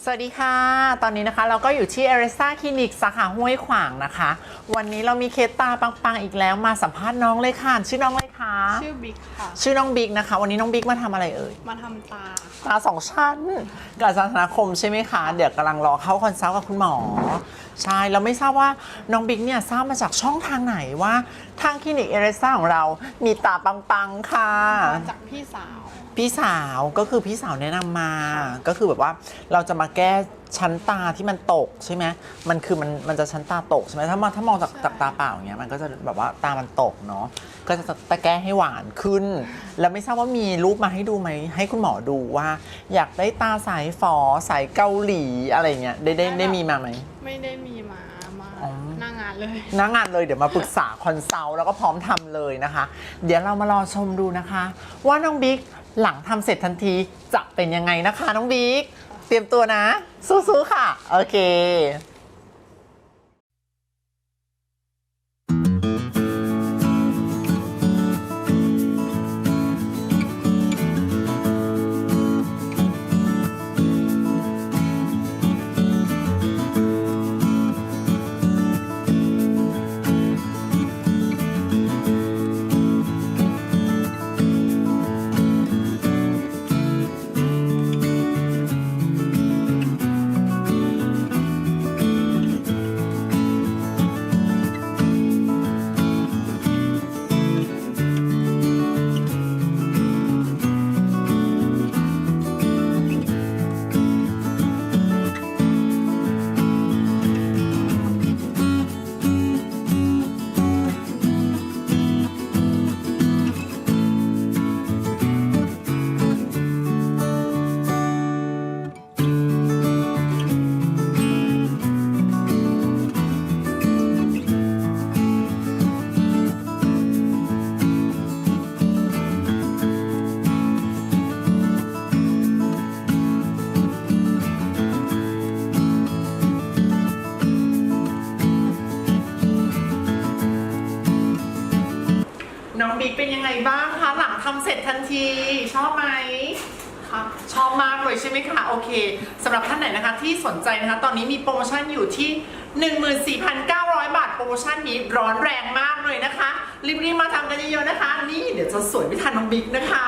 สวัสดีค่ะ ตอนนี้นะคะเราก็อยู่ที่เอริซาคลินิกสาขาห้วยขวางนะคะ วันนี้เรามีเคสตาปังๆอีกแล้วมาสัมภาษณ์น้องเลยค่ะ ชื่อน้องเลยค่ะ ชื่อบิ๊กค่ะ ชื่อน้องบิ๊กนะคะ วันนี้น้องบิ๊กมาทำอะไรเอ่ย มาทำตา ตาสองชั้นกับอาจารย์ธนาคมใช่ไหมคะ เดี๋ยวกำลังรอเข้าคอนซัลท์กับคุณหมอ ใช่ เราไม่ทราบว่าน้องบิ๊กเนี่ยทราบมาจากช่องทางไหนว่าทางคลินิกเอริซาของเรา มีตาปังๆค่ะ มาจากพี่สาว พี่สาวก็คือพี่สาวแนะนำมา ก็คือแบบว่าเราจะมาแก้ชั้นตาที่มันตกใช่ไหมมันคือมันมันจะชั้นตาตกใช่ไหมถ้ามาถ้ามองจากใช่จากตาเปล่าอย่างเงี้ยมันก็จะแบบว่าตามันตกเนาะก็จะตะแก้ให้หวานขึ้น แล้วไม่ทราบว่ามีรูปมาให้ดูไหมให้คุณหมอดูว่า อยากได้ตาสายฝอสายเกาหลีอะไรเงี้ยได้ได้ได้มีมาไหม ไม่ได้มีมา มาอ๋อ หน้างานเลย หน้างานเลยเดี๋ยวมาปรึกษาคอนซัลท์แล้วก็พร้อมทำเลยนะคะ เดี๋ยวเรามารอชมดูนะคะ ว่าน้องบิ๊กหลังทำเสร็จทันทีจะเป็นยังไงนะคะน้องบิ๊ก เตรียมตัวนะ สู้ๆค่ะ โอเค น้องบิ๊กเป็นยังไงบ้างคะหลังทำเสร็จทันที ชอบไหมคะชอบมากเลยใช่ไหมคะโอเคสำหรับท่านไหนนะคะที่สนใจนะคะ ตอนนี้มีโปรโมชั่นอยู่ที่ 14,900 บาท โปรโมชั่นนี้ร้อนแรงมากเลยนะคะรีบๆมาทำกันเยอะๆนะคะ นี่เดี๋ยวจะสวยไม่ทันน้องบิ๊กนะคะ